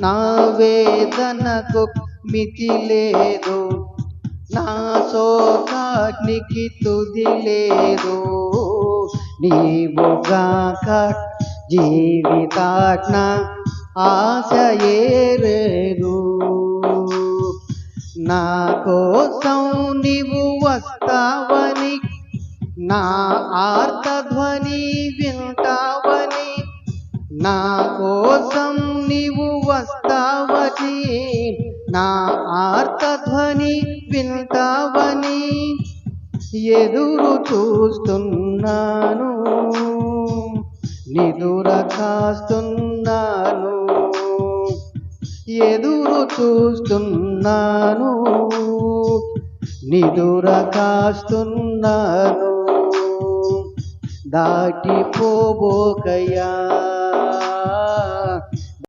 నా వేదనకు మితి లేదు. నా శోకాగ్నికి తుది లేదు. నీవుగాక జీవితాజ్ఞ ఆశయేరేరు నా కోసం నీవు వస్తావని నా ఆర్తధ్వని వింటావని నా కోసం నీవు వస్తావని నా ఆర్తధ్వని వింటావని ఎదురు చూస్తున్నాను. నిదుర కాస్తున్నాను. ఎదురు చూస్తున్నాను. నిదుర కాస్తున్నాను. దాటిపోబోకయా